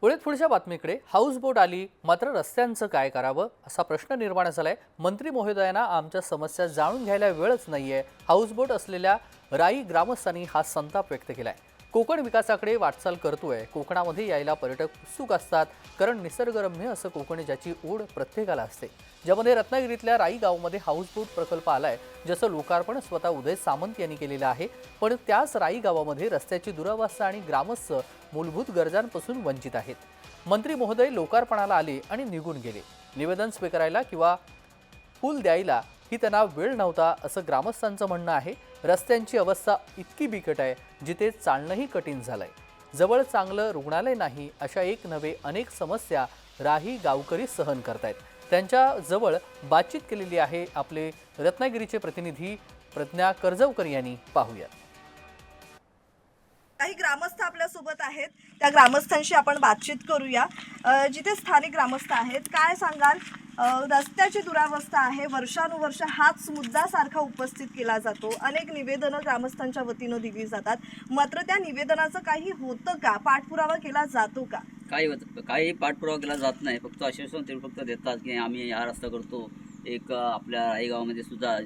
पुढे पुढच्या बातमीकडे हाऊस बोट आली मात्र रस्त्यांचं काय करावं असा प्रश्न निर्माण झालाय. मंत्री महोदयांना आमच्या समस्या जाणून घ्यायला वेळच नाहीये. हाऊस बोट असलेल्या राई ग्रामस्थांनी हा संताप व्यक्त केलाय. कोकण विकासाकडे वाटचाल करतोय. कोकणामध्ये यायला पर्यटक उत्सुक असतात कारण निसर्गरम्य असं कोकण ज्याची ओढ प्रत्येकाला असते. ज्यामध्ये रत्नागिरीतल्या राई गावमध्ये हाऊसबोट प्रकल्प आलाय ज्याचं लोकार्पण स्वतः उदय सामंत यांनी केलेलं आहे. पण त्याच राई गावामध्ये रस्त्याची दुरावस्था आणि ग्रामस्थ मूलभूत गरजांपासून वंचित आहेत. मंत्री महोदय लोकार्पणाला आले आणि निघून गेले. निवेदन स्वीकारायला किंवा पूल द्यायला ही त्यांना वेळ नव्हता असं ग्रामस्थांचं म्हणणं आहे. रस्त्यांची अवस्था इतकी बिकट आहे जिथे चालणंही कठीण झालंय. जवळ चांगलं रुग्णालय नाही अशा एक नव्हे अनेक समस्या राही गावकरी सहन करतायत. त्यांच्या जवळ बातचीत केलेली आहे आपले रत्नागिरीचे प्रतिनिधी प्रज्ञा कर्जवकर यांनी. पाहूयात. काही ग्रामस्थ आपल्यासोबत आहेत. त्या ग्रामस्थांशी आपण बातचीत करूया. जिथे स्थानिक ग्रामस्थ आहेत काय सांगाल? रस्त्याची दुरावस्था आहे. वर्षानुवर्ष हाच मुद्दा सारखा उपस्थित केला जातो. अनेक निवेदनं ग्रामस्थांच्या वतीनं दिली जातात. मात्र त्या निवेदनाचं काही होतं का? पाठपुरावा केला जातो का? काही होत काही पाठपुरावा केला जात नाही. फक्त आश्वासन ते फक्त देतात की आम्ही हा रस्ता करतो. एक आपल्या राई गावामध्ये सुद्धा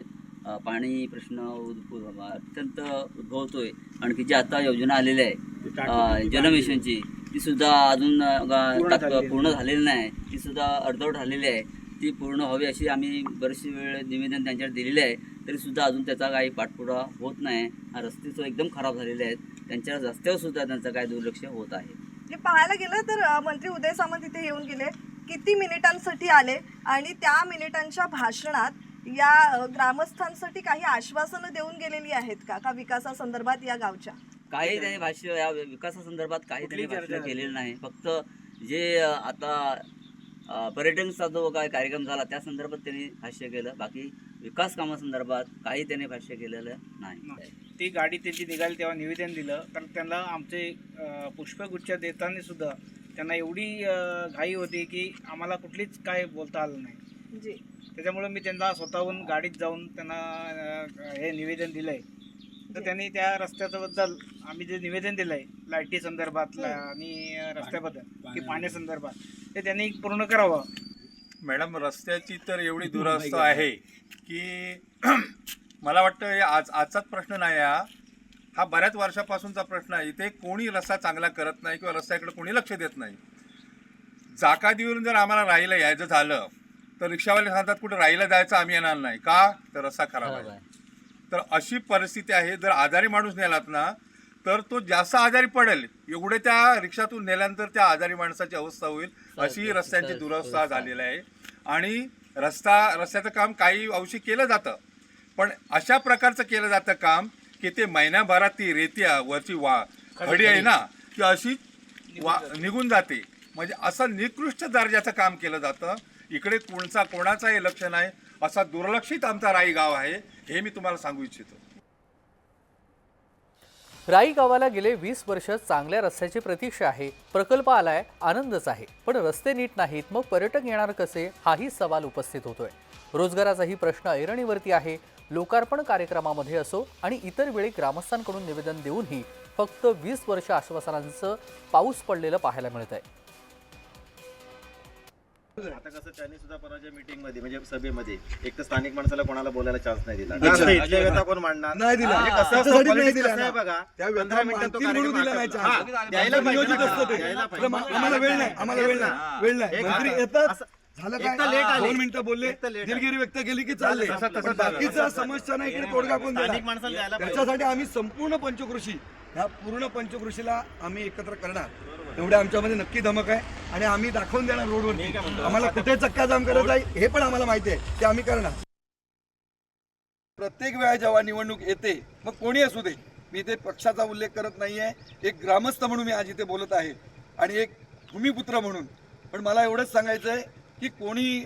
अ, पाणी प्रश्न उद्भव- अत्यंत उद्भवतोय. आणखी जी आता योजना आलेली आहे अ, जलमिशनची ती सुद्धा अजून अ, गा- तात्प- पूर्ण झालेली नाही. ती सुद्धा अर्धवट झालेली आहे. ती पूर्ण व्हावी अशी आम्ही बरेचशी वेळ निवेदन त्यांच्याकडे दिलेले आहे. तरी सुद्धा अजून त्याचा काही पाठपुरावा होत नाही. हा रस्ते सु- एकदम खराब झालेले आहेत त्यांच्या रस्त्यावर सुद्धा त्यांचं काय दुर्लक्ष होत आहे. म्हणजे पाहायला गेलं तर मंत्री उदय सामंत इथे येऊन गेले. किती मिनिटांसाठी आले? आणि त्या मिनिटांच्या भाषणात या ग्रामस्थांसाठी काही आश्वासनं देऊन गेलेली आहेत का? का विकासासंदर्भात या गावच्या? काही त्यांनी भाष्य या विकासासंदर्भात काही त्यांनी भाष्य केलेलं नाही. फक्त जे आता अ, पर्यटनचा जो काय कार्यक्रम झाला त्या संदर्भात त्यांनी भाष्य केलं. बाकी विकास कामासंदर्भात काही त्यांनी भाष्य केलेलं नाही. ती गाडी त्याची निघाली तेव्हा निवेदन दिलं. कारण त्यांना आमचे पुष्पगुच्छ देताना सुद्धा त्यांना एवढी घाई होती की आम्हाला कुठलीच काय बोलता आलं नाही. जी. त्याच्यामुळे मी त्यांना स्वतःहून गाडीत जाऊन त्यांना हे निवेदन दिलंय. तर जी. त्यांनी त्या रस्त्याबद्दल आम्ही जे निवेदन दिलंय लाईटी संदर्भातलं आणि अ, रस्त्याबद्दल की पाण्यासंदर्भात ते त्यांनी पूर्ण करावं. मॅडम रस्त्याची तर एवढी दुरवस्था आहे की मला वाटतं आज आजचाच प्रश्न नाही हा. हा बऱ्याच वर्षापासूनचा प्रश्न आहे. इथे कोणी रस्ता चांगला करत नाही किंवा रस्त्याकडे कोणी लक्ष देत नाही. जाकादीवरून जर आम्हाला राहिलं यायचं झालं तर रिक्षावाले सांगतात कुठं राहिलं जायचं आम्ही येणार नाही. का? तर रस्ता खराब आहे. तर अशी परिस्थिती आहे. जर आजारी माणूस नेलात ना तर तो जास्त आजारी पडेल. एवढे त्या रिक्षातून नेल्यानंतर त्या आजारी माणसाची अवस्था होईल अशी रस्त्यांची दुरवस्था झालेली आहे. आणि रस्ता रस्त्याचं काम काही अंशी केलं जातं. पण अशा प्रकारचं केलं जातं काम की ते महिन्याभरात ती रेती वरची वा खडी आहे ना ती अशी वा निघून जाते. म्हणजे असं निकृष्ट दर्जाचं काम केलं जातं. इकडे कोणचा कोणाचाही लक्ष नाही. असा दुर्लक्षित आमचा राई गाव आहे हे मी तुम्हाला सांगू इच्छितो. राई गावाला गेले वीस वर्ष चांगल्या रस्त्याची प्रतीक्षा आहे. प्रकल्प आलाय आनंदच आहे. पण रस्ते नीट नाहीत मग पर्यटक येणार कसे? हाही सवाल उपस्थित होतोय. रोजगाराचाही प्रश्न ऐरणीवरती आहे. लोकार्पण कार्यक्रमामध्ये असो आणि इतर वेळी ग्रामस्थांकडून निवेदन देऊनही फक्त वीस वर्ष आश्वासनांचं पाऊस पडलेलं पाहायला मिळत आहे आता कसं त्यांनी सुद्धा परवाच्या मीटिंगमध्ये म्हणजे सभेमध्ये एक तर स्थानिक माणसाला कोणाला बोलायला चान्स नाही दिला अच्छा. इथल्या व्यथा कोण मांडणार नाही दिला. म्हणजे कसं असतं, त्याच्यासाठी नाही politics दिला कसं आहे ना. बघा त्या पंधरा व्यथा मिनिटात तो मानतील म्हणून कार्यक्रम दिला नाही आटोपला. chance. हा, द्यायला पाहिजे नियोजित ना. असतं ते. द्यायला पाहिजे. तर मग आम्हाला वेळ नाही आम्हाला वेळ नाही वेळ नाही एक मंत्री आता- येतात असं- झालं एक काय तर late आले. दोन मिनिटं बोलले एक तर late आले. दिलगिरी व्यक्त केली की चालले तसं- तसं पण झालं. बाकीच्या समस्या नाही इकडे तोडगा कोण देणार? स्थानिक माणसाला द्यायला पाहिजे. त्याच्यासाठी आम्ही संपूर्ण पंचकृषी ह्या पूर्ण पंचकृषीला आम्ही एकत्र करणार एवढ्या आमच्यामध्ये नक्की धमक आहे. आणि आम्ही दाखवून देणार रोडवरती. आम्हाला कुठे चक्का जाम करत आहे हे पण आम्हाला माहिती आहे. ते आम्ही करणार. प्रत्येक वेळा जेव्हा निवडणूक येते मग कोणी असू दे. मी इथे पक्षाचा उल्लेख करत नाही आहे एक ग्रामस्थ म्हणून मी आज इथे बोलत आहे. आणि एक भूमिपुत्र म्हणून. पण मला एवढंच सांगायचं आहे की कोणी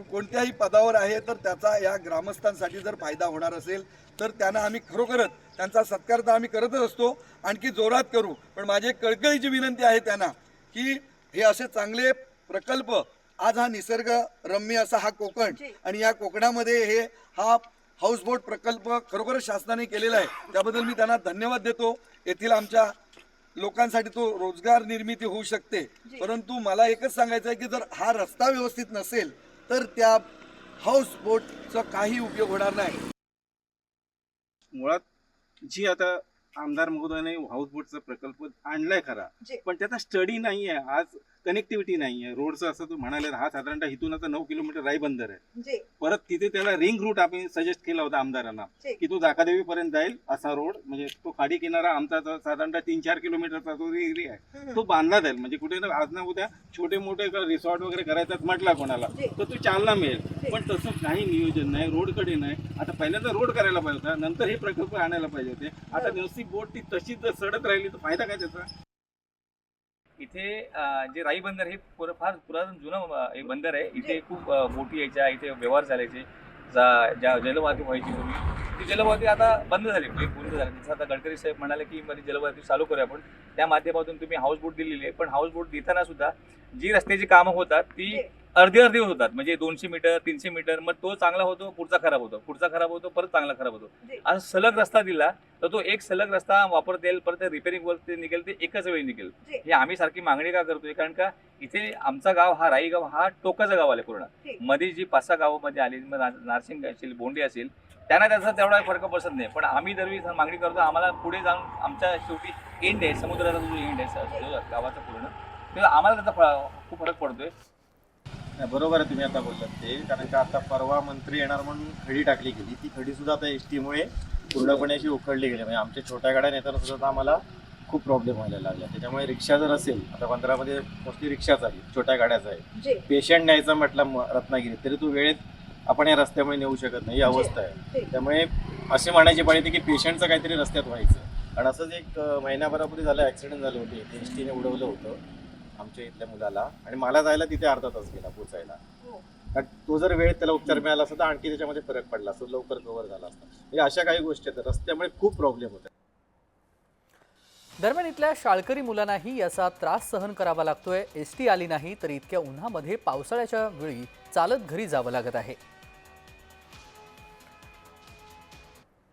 कोणत्याही पदावर आहे तर त्याचा या ग्रामस्थांसाठी जर फायदा होणार असेल तर त्यांना आम्ही खरोखरच त्यांचा सत्कार तर आम्ही करतच असतो आणखी जोरात करू. पण माझी एक कळकळीची विनंती आहे त्यांना की हे असे चांगले प्रकल्प आज हा निसर्ग रम्य असा हा कोकण आणि या कोकणामध्ये हे हा हाऊसबोट प्रकल्प खरोखरच शासनाने केलेला आहे त्याबद्दल मी त्यांना धन्यवाद देतो. येथील आमच्या लोकांसाठी तो रोजगार निर्मिती होऊ शकते. परंतु मला एकच सांगायचं आहे की जर हा रस्ता व्यवस्थित नसेल तर त्या हाऊस बोटचा काही उपयोग होणार नाही मुळात जी आता आमदार महोदयाने हाऊसबोटचा प्रकल्प आणलाय खरा जी. पण त्याचा स्टडी नाही आहे आज कनेक्टिव्हिटी नाही आहे रोडचं असं तू म्हणाले हा साधारणतः इथून आता नऊ किलोमीटर राई बंदर आहे परत तिथे त्याला रिंग रूट आम्ही सजेस्ट केला होता आमदारांना. की तो जाकादेवी पर्यंत जाईल असा रोड म्हणजे तो खाडी किनारा आमचा साधारणतः तीन चार किलोमीटरचा जो एरिया आहे. तो बांधला जाईल. म्हणजे कुठे ना आज ना उद्या छोटे मोठे रिसॉर्ट वगैरे करायचं म्हटला कोणाला. तर तो चालना मिळेल. पण तसं काही नियोजन नाही रोडकडे नाही. आता पहिल्यांदा रोड करायला पाहिजे होता नंतर हे प्रकल्प आणायला पाहिजे होते. आता नुसती बोट ती तशीच जर सडत राहिली तर फायदा काय त्याचा? इथे जे राई बंदर हे पुर- फार पुरातन जुनं एक बंदर आहे. इथे खूप बोटी यायच्या इथे व्यवहार चालायचे जा- ज्या जलवाहतूक व्हायची पूर्वी. ती जलवाहतूक आता बंद झाली म्हणजे पूर्ण झाली. जसं आता गडकरी साहेब म्हणाले की मध्ये जलवाहतूक चालू करूया आपण. त्या माध्यमातून तुम्ही हाऊस बोट दिलेली आहे. पण हाऊस बोट देताना सुद्धा जी रस्त्याची कामं होतात ती अर्धी अर्धी होतात म्हणजे दोनशे मीटर तीनशे मीटर मग तो चांगला होतो पुढचा खराब होतो पुढचा खराब होतो परत चांगला खराब होतो. आज सलग रस्ता दिला तर तो एक सलग रस्ता वापरता येईल परत रिपेअरिंग वर्क ते निघेल ते एकच वेळी निघेल. हे आम्ही सारखी मागणी का करतोय कारण का इथे आमचा गाव हा राई गाव हा टोकाचं गाव आले पूर्ण. मध्ये जी पाच सहा गावामध्ये आली नार्सिंग असेल बोंडी असेल त्यांना त्याचा तेवढा फरक बसत नाही पण आम्ही दरवी मागणी करतो आम्हाला पुढे जाऊन आमच्या शेवटी एंड आहे समुद्राचा जो एंड आहे गावाचा पूर्ण ते आम्हाला त्याचा खूप फरक पडतोय नाही, बरोबर आहे तुम्ही आता बोललात ते. कारण का आता परवा मंत्री येणार म्हणून खडी टाकली गेली. ती खडी सुद्धा आता एस टीमुळे पूर्णपणे अशी उखडली गेली. म्हणजे आमच्या छोट्या गाड्या नेताना सुद्धा आम्हाला खूप प्रॉब्लेम व्हायला लागला त्याच्यामुळे रिक्षा जर असेल आता बंदरामध्ये मोस्टली रिक्षाच आहे छोट्या गाड्याच आहे. पेशंट न्यायचा म्हटलं रत्नागिरीत तरी तू वेळेत आपण या रस्त्यामुळे नेऊ शकत नाही. ही अवस्था आहे. त्यामुळे असे म्हणायची पाळी होती की पेशंटचं काहीतरी रस्त्यात व्हायचं. आणि असंच एक अं, महिनाभरापूर्वी झालं ॲक्सिडेंट झाले होते. एस टीने उडवलं होतं. आमच्या इथल्या मुलाला. आणि मला जायला तिथे अर्धा तास गेला पोचायला. हो. कारण तो जर वेळेत त्याला उपचार मिळाला असता तर आणखी त्याच्यामध्ये फरक पडला असता लवकर कव्हर झाला असता. म्हणजे अशा काही गोष्टी आहेत. रस्त्यामुळे खूप प्रॉब्लेम होतात दरम्यान इथल्या शाळकरी मुलांनाही याचा त्रास सहन करावा लागतोय. एस टी आली नाही तर इतक्या उन्हामध्ये पावसाळ्याच्या वेळी चालत घरी जावं लागत आहे.